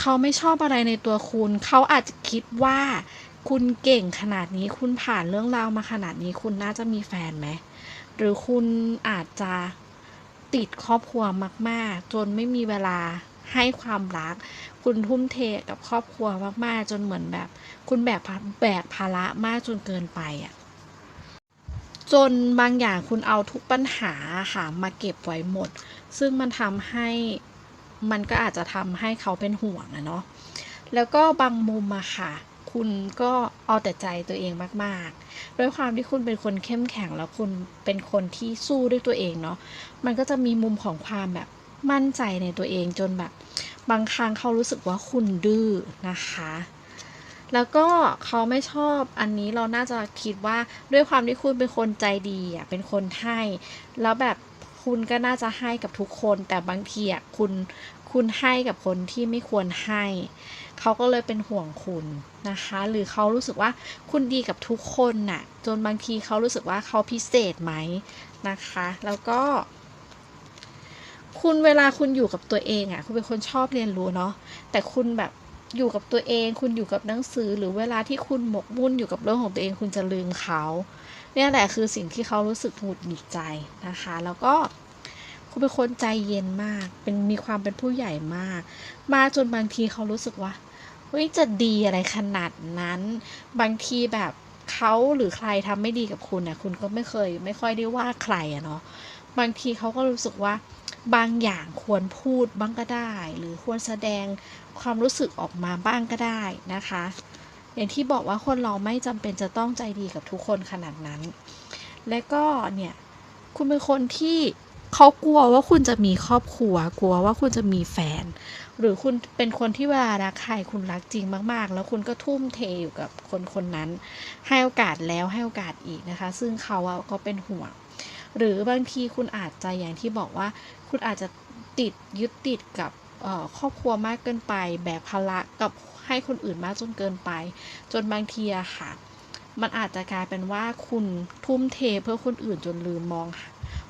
เขาไม่ชอบอะไรในตัวคุณ เขาอาจจะคิดว่าคุณเก่งขนาดนี้คุณผ่านเรื่องราวมาขนาดนี้คุณน่าจะมีแฟนไหม หรือคุณอาจจะติดครอบครัวมาก ๆ จนไม่มีเวลาให้ความรัก คุณทุ่มเทกับครอบครัวมากๆ จนเหมือนแบบ คุณแบกแบกภาระมากจนเกินไปอะจนบางอย่างคุณเอาทุกปัญหาค่ะมาเก็บไว้หมด ซึ่งมันทำให้ มันก็อาจจะทำให้เขาเป็นห่วงอะเนาะแล้วก็บางมุมอะค่ะ คุณก็เอาแต่ใจตัวเองมากๆ ด้วยความที่คุณเป็นคนเข้มแข็งแล้วคุณเป็นคนที่สู้ด้วยตัวเองเนาะมันก็จะมีมุมของความแบบมั่นใจในตัวเองจนแบบ บางครั้งเขารู้สึกว่าคุณดื้อนะคะแล้วก็เขาไม่ชอบอันนี้เราน่าจะคิดว่าด้วยความที่คุณเป็นคนใจดีอะเป็นคนให้ แล้วแบบ คุณก็น่าจะให้กับทุกคน แต่บางทีอะคุณคุณให้กับคนที่ไม่ควรให้ เขาก็เลยเป็นห่วงคุณนะคะ หรือเขารู้สึกว่าคุณดีกับทุกคนน่ะ จนบางทีเขารู้สึกว่าเขาพิเศษไหมนะคะ แล้วก็ คุณเวลาคุณอยู่กับตัวเองอะ คุณเป็นคนชอบเรียนรู้เนาะแต่คุณแบบอยู่กับตัวเอง คุณอยู่กับหนังสือ หรือเวลาที่คุณหมกมุ่นอยู่กับเรื่องของตัวเอง คุณจะลืมเขา เนี่ยแหละคือสิ่งที่เขารู้สึกหงุดหงิดใจนะคะ แล้วก็คุณเป็นคนใจเย็นมาก เป็นมีความเป็นผู้ใหญ่มาก มาจนบางทีเขารู้สึกว่าเฮ้ยจะดีอะไรขนาดนั้น บางทีแบบเขาหรือใครทำไม่ดีกับคุณเนี่ยคุณก็ไม่เคย ไม่ค่อยได้ว่าใครอะเนาะบางทีเขาก็รู้สึกว่าบางอย่างควรพูดบ้างก็ได้ หรือควรแสดงความรู้สึกออกมาบ้างก็ได้นะคะ อย่างที่บอกว่าคนเราไม่จำเป็นจะต้องใจดีกับทุกคนขนาดนั้น และก็เนี่ยคุณเป็นคนที่เขากลัวว่าคุณจะมีครอบครัว กลัวว่าคุณจะมีแฟน หรือคุณเป็นคนที่เวลารักใครคุณรักจริงมาก ๆ แล้วคุณก็ทุ่มเทอยู่กับคนคนนั้น ให้โอกาสแล้วให้โอกาสอีกนะคะ ซึ่งเขาอะก็เป็นห่วง หรือบางทีคุณอาจจะอย่างที่บอกว่า คุณอาจจะติดยึดติดกับ ครอบครัวมากเกินไป แบกภาระกับให้คนอื่นมากจนเกินไป จนบางทีอะค่ะ มันอาจจะกลายเป็นว่าคุณทุ่มเทเพื่อคนอื่นจนลืมมอง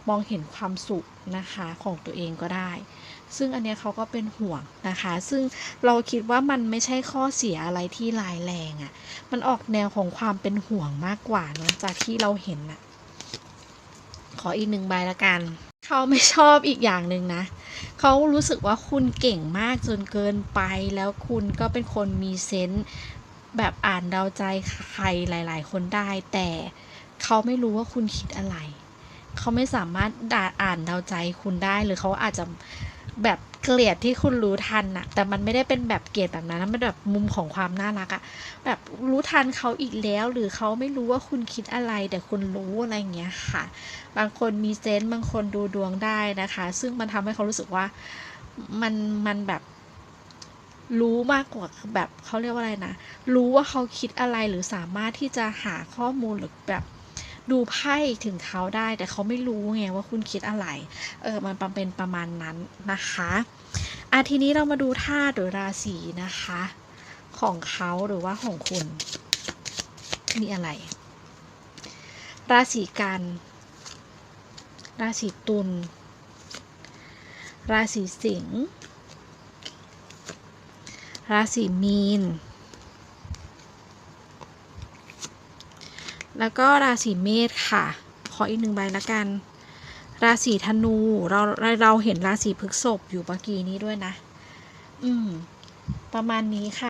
มองเห็นความสุขนะคะของตัวเองก็ได้ ซึ่งอันเนี้ยเขาก็เป็นห่วงนะคะ ซึ่งเราคิดว่ามันไม่ใช่ข้อเสียอะไรที่ร้ายแรงอะ่ะ มันออกแนวของความเป็นห่วงมากกว่าเนอะจากที่เราเห็นน่ะ ขออีกหนึ่งใบละกัน เขาไม่ชอบอีกอย่างหนึ่งนะ เขารู้สึกว่าคุณเก่งมากจนเกินไป แล้วคุณก็เป็นคนมีเซนส์แบบอ่านเดาใจใครหลาย ๆ คนได้ แต่เขาไม่รู้ว่าคุณคิดอะไร เขาไม่สามารถด่าอ่านเดาใจคุณได้หรือเขาอาจจะแบบ เกลียดที่คุณรู้ทันน่ะแต่มันไม่ได้เป็นแบบเกลียดแบบนั้นมันแบบมุมของความน่ารักอะแบบรู้ทันเขาอีกแล้ว หรือเขาไม่รู้ว่าคุณคิดอะไร แต่คุณรู้อะไรเงี้ยค่ะ บางคนมีเซนส์บางคนดูดวงได้นะคะ ซึ่งมันทำให้เขารู้สึกว่ามันมันแบบรู้มากกว่าแบบเขาเรียกว่าอะไรนะ รู้ว่าเขาคิดอะไรหรือสามารถที่จะหาข้อมูลหรือแบบ ดูไพ่ถึงเขาได้ แต่เขาไม่รู้ไงว่าคุณคิดอะไร เออ มันเป็นประมาณนั้นนะคะอาทีนี้เรามาดูธาตุหรือราศีนะคะ ของเขาหรือว่าของคุณ มีอะไร ราศีกัน ราศีตุลราศีสิงห์ราศีมีน แล้วก็ราศีเมษค่ะ ขออีกหนึ่งใบละกัน ราศีธนูเราเราเราเห็นราศีพฤษภอยู่เมื่อกี้นี้ด้วยนะ อืม ประมาณนี้ค่ะ